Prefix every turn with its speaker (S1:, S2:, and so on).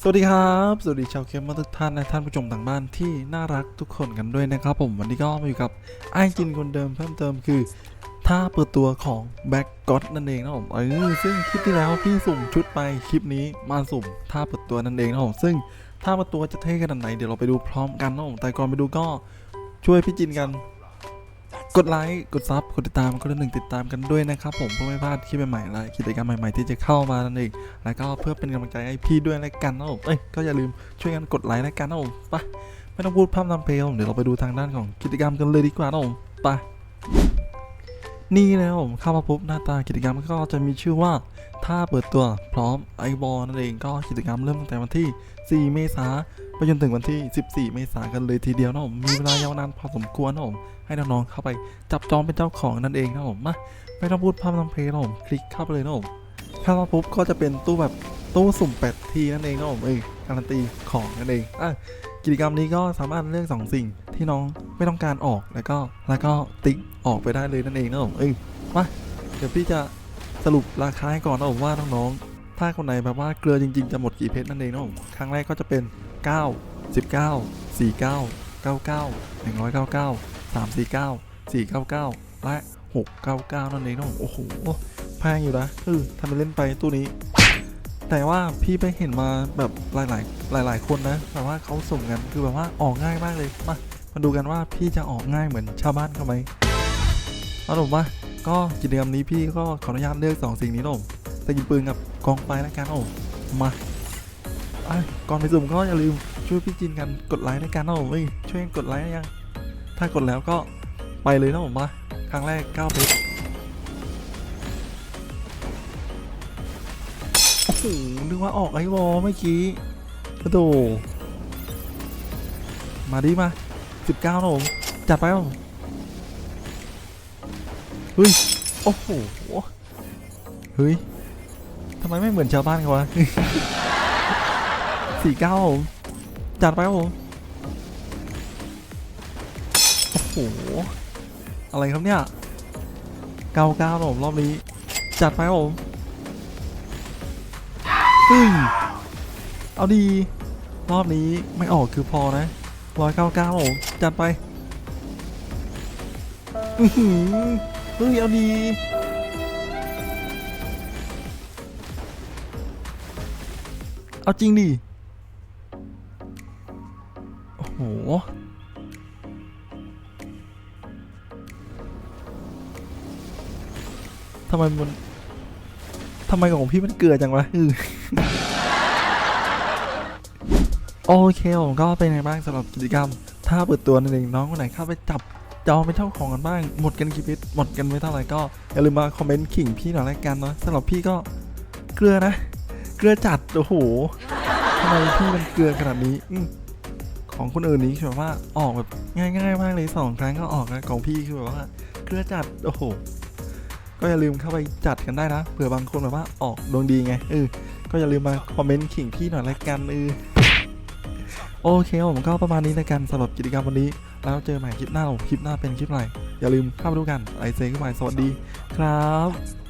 S1: สวัสดีครับ สวัสดีชาวเคมมาทุกท่านและท่านผู้ชมทางบ้านที่น่ารักทุกคนกันด้วยนะครับผมวันนี้ก็มาอยู่กับไอจินคนเดิมเพิ่มเติมคือท่าเปิดตัวของแบ็กก็ d นั่นเองนะผมเออซึ่งคลิปที่แล้วพี่สุ่มชุดไปคลิปนี้มาสุ่มท่าเปิดตัวนั่นเองนะผมซึ่งท่าเปิดตัวจะเท่ขนาดไหนเดี๋ยวเราไปดูพร้อมกันนะผมแต่ก่อนไปดูก็ช่วยพี่จินกัน กดไลค์กดซับกดติดตามกดหนึ่งติดตามกันด้วยนะครับผมเพื่อไม่พลาดคลิปใหม่ๆและกิจกรรมใหม่ๆที่จะเข้ามานั่นเองแล้วก็เพื่อเป็นกำลังใจให้พี่ด้วยแล้วกันนะผมเอ้ยก็อย่าลืมช่วยกันกดไลค์แล้วกันนะผมไปไม่ต้องพูดพร่ำทำเพลงเดี๋ยวเราไปดูทางด้านของกิจกรรมกันเลยดีกว่านะผมไปนี่นะครับผมเข้ามาปุ๊บหน้าตากิจกรรมก็จะมีชื่อว่า ถ้าเปิดตัวพร้อมไอบอลนั่นเองก็กิจกรรมเริ่มตั้งแต่วันที่ 4 เมษายนไปจนถึงวันที่ 14 เมษายนกันเลยทีเดียวนะผมมีเวลายาวนานพอสมควรนะผมให้น้องๆเข้าไปจับจองเป็นเจ้าของนั่นเองนะผมมาไม่ต้องพูดพร่ำทำเพลงนะผมคลิกเข้าไปเลยนะผมเข้ามาปุ๊บก็จะเป็นตู้แบบตู้สุ่มแปดทีนั่นเองนะผมเอ้ยการันตีของนั่นเองอะกิจกรรมนี้ก็สามารถเลือกสองสิ่งที่น้องไม่ต้องการออกแล้วก็แล้วก็ติ๊กออกไปได้เลยนั่นเองนะผมเอ้ยมาเดี๋ยวพี่จะ สรุปราคาให้ก่อนนะผมว่าน้องๆ ถ้าคนไหนแบบว่าเกลือจริงๆ จะหมดกี่เพชรนั่นเองนะผมครั้งแรกก็จะเป็น 9 19 49 99 199 349 499 และ 699 นั่นเองนะผมโอ้โหแพงอยู่นะเออทำไปเล่นไปตู้นี้ แต่ว่าพี่ไปเห็นมาแบบหลายๆ หลาย ๆ คนนะแบบว่าเขาส่งกันคือแบบว่าออกง่ายมากเลยมามาดูกันว่าพี่จะออกง่ายเหมือนชาวบ้านเขาไหมเอาหนุ่มว่า ก็กิจกรรมนี้พี่ก็ขออนุญาตเลือกสองสิ่งนี้นะผมแต่ยิงปืนกับกองไฟแล้วกันโอ้มาอะก่อนไปสุ่มก็อย่าลืมช่วยพี่จินกันกดไลค์ในการนะผมช่วยกันกดไลค์นะยัง ถ้ากดแล้วก็ไปเลยนะผมมาครั้งแรก9เพชรโอ้โหนึกว่าออกไอวอลเมื่อกี้กระโดมาดิมา 19นะผมจัดไปผม เฮ้ย โอ้โห เฮ้ย ทำไมไม่เหมือนชาวบ้านเขาวะสี่เก้าผมจัดไปครับผม โอ้โห อะไรครับเนี่ยเก้าเก้าผมรอบนี้ จัดไปครับผมเฮ้ย เอาดี รอบนี้ไม่ออกคือพอนะร้อยเก้าเก้าผมจัดไป อือหือ ฮ้ยเอาดีเอาจริงดิ โอ้โห ทำไมมัน ทำไมของพี่มันเกลือจังวะอือโอเคผมก็เป็นไงบ้างสำหรับกิจกรรม ถ้าเปิดตัวนั่นเองน้องคนไหนเข้าไปจับ จองเป็นเจ้าของกันบ้าง หมดกันกี่พิษหมดกันไม่เท่าไหร่ก็อย่าลืมมาคอมเมนต์ขิงพี่หน่อยละกันเนาะสำหรับพี่ก็เกลือนะ เกลือจัดโอ้โหทำไมพี่มันเกลือขนาดนี้อของคนอื่นนี้คือแบบว่าออกแบบง่ายๆมากเลยสองครั้งก็ออกนะของพี่คือแบบว่า เกลือจัดโอ้โหก็อย่าลืมเข้าไปจัดกันได้นะเผื่อบางคนแบบว่าออกดวงดีไงเออก็อย่าลืมมาคอมเมนต์ขิงพี่หน่อยละกันเออ โอเคผมก็ประมาณนี้ในการสำหรับกิจกรรมวันนี้ แล้วเจอใหม่คลิปหน้าคลิปหน้าเป็นคลิปอะไรอย่าลืมเข้ามาดูกันไอเซก็ไปสวัสดีครับ